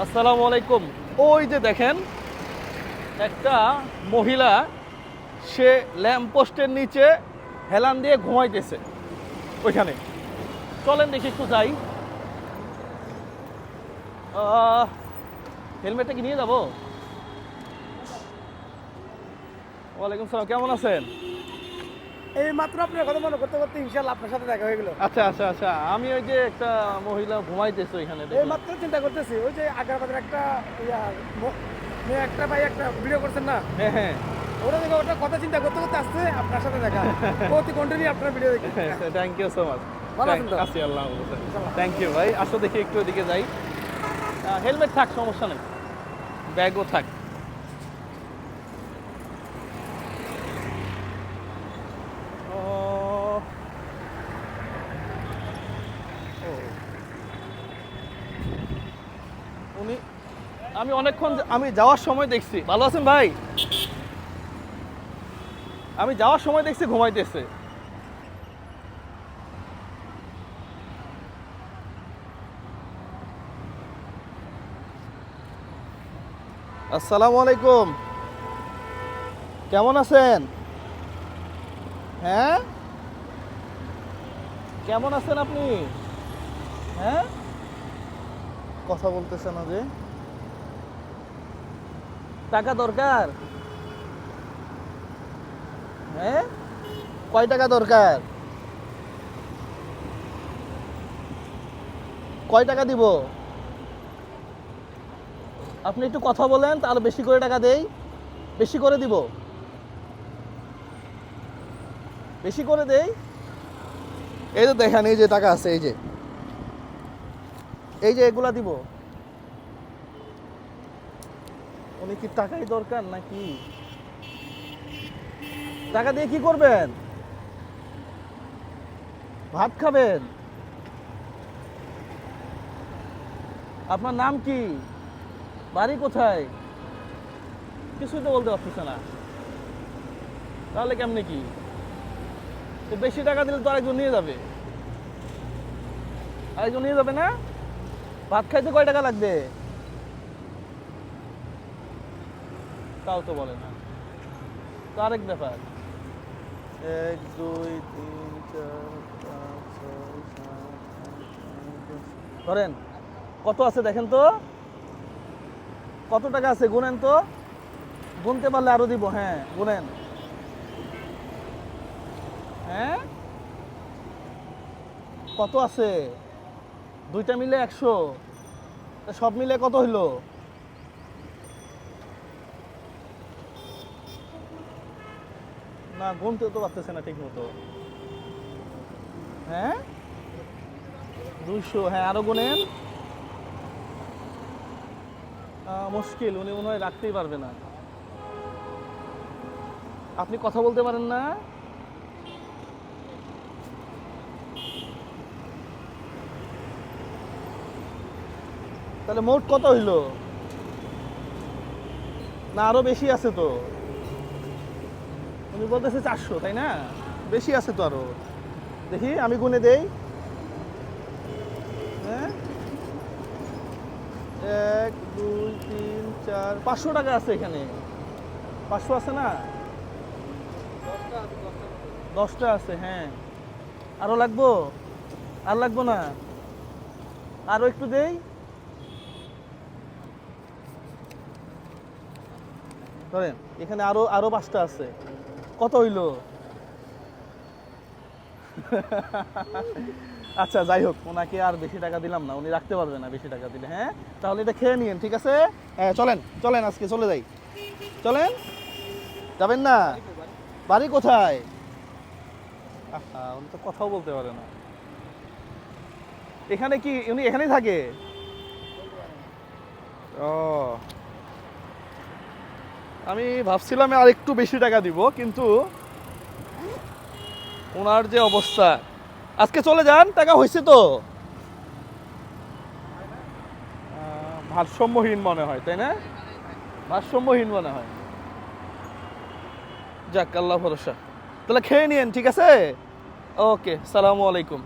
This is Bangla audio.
আসসালামু আলাইকুম। ওই যে দেখেন, একটা মহিলা, সে ল্যাম্প পোস্টের নিচে হেলান দিয়ে ঘুমাইতেছে, ওইখানে। চলেন দেখি একটু যাই। হেলমেটটা কি নিয়ে যাব? ওয়ালাইকুম সালাম, কেমন আছেন? এই মাত্র আপনার কথা মনে করতে করতে ইনশাল্লাহ আপনার সাথে দেখা হয়ে গেল। আচ্ছা আচ্ছা আচ্ছা। আমি ওই যে একটা মহিলা ঘুমাইতেছে ওইখানে এই মাত্র চিন্তা করতেছি ওই যে আগ্রাবাদের একটা ইয়া একটা ভাই একটা ভিডিও করছেন না? হ্যাঁ হ্যাঁ। ওটা দেখে ওটা কথা চিন্তা করতে করতে আসছে আপনার সাথে দেখা। প্রতি কন্টিনিউ আপনার ভিডিও দেখি। থ্যাংক ইউ সো মাচ ভালো আছেন তো? আছি আল্লাহ থ্যাংক ইউ ভাই। আসো দেখি একটু এদিকে যাই। হেলমেট থাক সমস্যা নেই। ব্যাগও থাক। আমি অনেকক্ষণ আমি যাওয়ার সময় দেখছি। ভালো আছেন ভাই? আমি যাওয়ার সময় দেখছি ঘুমাইতেছে। আসসালামু আলাইকুম। কেমন আছেন? হ্যাঁ? কেমন আছেন আপনি? হ্যাঁ? কথা বলতেছে না যে। টাকা দরকার? হ্যাঁ? কয় টাকা দরকার? কয় টাকা দিব? আপনি একটু কথা বলেন, তাহলে বেশি করে টাকা দেই। বেশি করে দিব। বেশি করে দেই। এই যে দেখেন, এই যে টাকা আছে, এই যে। এই যে এগুলা দিব। উনি কি টাকাই দরকার নাকি? টাকা দিয়ে কি করবেন? ভাত খাবেন? আপনার নাম কি? বাড়ি কোথায়? কিছুই তো বলতে পারতেছে না। তাহলে কেমনে কি? বেশি টাকা দিলে তো আরেকজন নিয়ে যাবে। আরেকজন নিয়ে যাবে না? ভাত খাইতে কয় টাকা লাগবে? তাও তো বলে না। তো আরেক ব্যাপার। এক দুই তিন চার পাঁচ ছয় সাত ধরেন কত আছে দেখেন তো? কত টাকা আছে গুনেন তো? গুনতে পারলে আরও দিব হ্যাঁ গুনেন। হ্যাঁ? কত আছে? দুইটা মিলে একশো। তা সব মিলে কত হইল? না গুনতে তো পারতেছে না ঠিক মতো হ্যাঁ? দুইশো হ্যাঁ আরও গুনেন। মুশকিল, উনি মনে হয় রাখতেই পারবে না। আপনি কথা বলতে পারেন না? তাহলে মোট কত হইল? না, আরও বেশি আছে তো। উনি বলতেছে চারশো, তাই না? বেশি আছে তো আরও। দেখি, আমি গুনে দেই। হ্যাঁ? এক, দুই, তিন, চার, পাঁচশো টাকা আছে এখানে। পাঁচশো আছে না? দশটা আছে হ্যাঁ। আরও লাগবো? আর লাগবো না? আরও একটু দেই। ধরেন, এখানে আরও আরও পাঁচটা আছে। কত হইল? আচ্ছা যাই হোক, ওনাকে আর বেশি টাকা দিলাম না, উনি রাখতে পারবে না বেশি টাকা দিলে হ্যাঁ? তাহলে এটা খেয়ে নিন ঠিক আছে? হ্যাঁ চলেন চলেন আজকে, চলে যাই। চলেন? যাবেন না? বাড়ি কোথায়? উনি তো কথাও বলতে পারে না। এখানে কি, উনি এখানেই থাকে? ও আমি ভাবছিলাম আর একটু বেশি টাকা দিব, কিন্তু ওনার যে অবস্থা। আজকে চলে যান, টাকা হয়েছে তো? ভারসাম্যহীন মনে হয়, তাই না? ভারসাম্যহীন মনে হয়। যাক, আল্লাহ ভরসা। তাহলে খেয়ে নিন ঠিক আছে? ওকে, সালামু আলাইকুম।